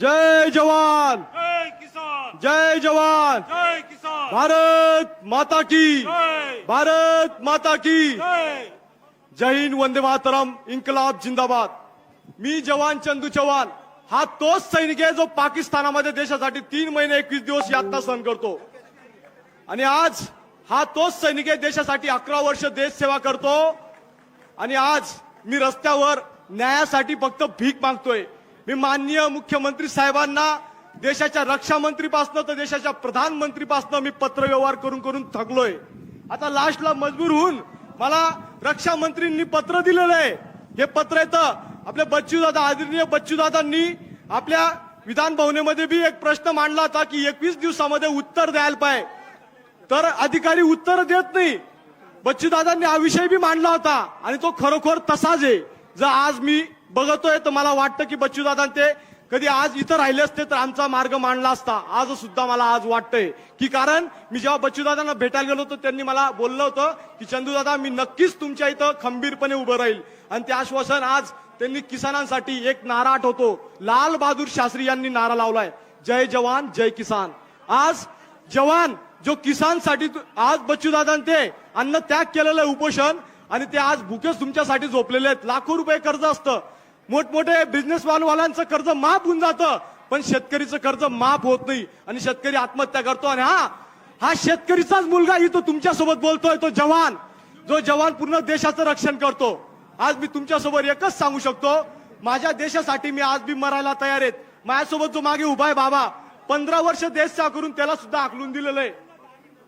जय जवान। जय किसान। जय जवान। जय किसान। भारत माता की। भारत माता की। जय। जय हिंद वंदे मातरम इन्कलाब जिंदाबाद। मी जवान चंदू चव्हाण हा तोच सैनिक आहे जो पाकिस्तानामध्ये देशासाठी तीन महिने एकवीस दिवस यातना सहन करतो. आणि आज हा तोच सैनिक आहे देशासाठी अकरा वर्ष देश सेवा करतो. आणि आज मी रस्त्यावर न्यायासाठी फक्त भीक मागतोय. मी माननीय मुख्यमंत्री साहेबांना देशाच्या रक्षा मंत्रीपासनं तर देशाच्या प्रधानमंत्रीपासनं मी पत्र व्यवहार करून करून थकलोय. आता लास्टला मजबूर होऊन मला रक्षा मंत्रींनी पत्र दिलेलं आहे. हे पत्र येतं आपल्या बच्चूदादा आदरणीय बच्चूदादांनी आपल्या विधान भवनेमध्ये बी एक प्रश्न मांडला होता की एकवीस दिवसामध्ये उत्तर द्यायला पाहिजे तर अधिकारी उत्तर देत नाही. बच्चूदादांनी हा विषय बी मांडला होता आणि तो खरोखर तसाच आहे. जर आज मी बघतोय तर मला वाटतं की बच्चूदादा ते कधी आज इथं राहिले असते तर आमचा मार्ग मांडला असता. आज सुद्धा मला आज वाटतंय की कारण मी जेव्हा बच्चूदादांना भेटायला गेलो होतो त्यांनी मला बोललं होतं की चंदूदादा मी नक्कीच तुमच्या इथं खंबीरपणे उभं राहील. आणि ते आश्वासन आज त्यांनी किसानांसाठी एक नारा आठवतो. लाल बहादूर शास्त्री यांनी नारा लावलाय. जय जवान जय किसान. आज जवान जो किसानसाठी आज बच्चूदादा ते अन्न त्याग केलेलं आहे उपोषण आणि ते आज भुकेच तुमच्यासाठी झोपलेले आहेत. लाखो रुपये कर्ज असतं. मोठमोठे बिझनेसमॅनवाल्यांचं कर्ज माफ होऊन जातं पण शेतकरीचं कर्ज माफ होत नाही आणि शेतकरी आत्महत्या करतो आणि हा हा शेतकरीचाच मुलगा इथं तुमच्यासोबत बोलतोय तो जवान. जो जवान पूर्ण देशाचं रक्षण करतो. आज मी तुमच्यासोबत एकच सांगू शकतो माझ्या देशासाठी मी आज बी मरायला तयार आहेत. माझ्यासोबत जो मागे उभा आहे बाबा पंधरा वर्ष देश सा करून त्याला सुद्धा आकलून दिलेलं आहे.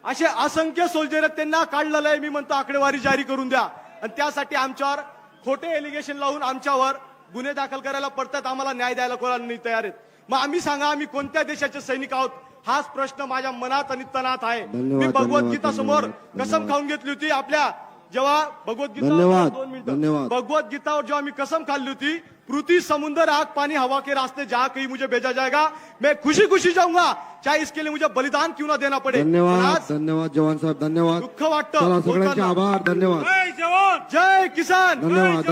असे असंख्य सोल्जर आहेत त्यांना काढलेलं आहे. मी म्हणतो आकडेवारी जारी करून द्या. आणि त्यासाठी आमच्यावर खोटे एलिगेशन लावून आमच्यावर गुन्हे दाखल करायला पडतात आम्हाला न्याय द्यायला कोणाला नाही तयार आहेत. मग आम्ही सांगा आम्ही कोणत्या देशाचे सैनिक आहोत? हाच प्रश्न माझ्या मनात आणि तनात आहे. मी भगवद्गीता समोर कसम खाऊन घेतली होती आपल्या जेव्हा भगवद्गीता दोन मिनिटं. भगवद्गीतावर जेव्हा मी कसम खाल्ली होती पृथ्वी समुद्र आग पानी हवा के रास्ते जहाँ कहीं मुझे भेजा जाएगा मैं खुशी खुशी जाऊंगा चाहे इसके लिए मुझे बलिदान क्यों ना देना पड़े। पण धन्यवाद धन्यवाद जवान साहेब धन्यवाद। दुःख वाटतं. आभार धन्यवाद। जय जवान! जय किसान! धन्यवाद।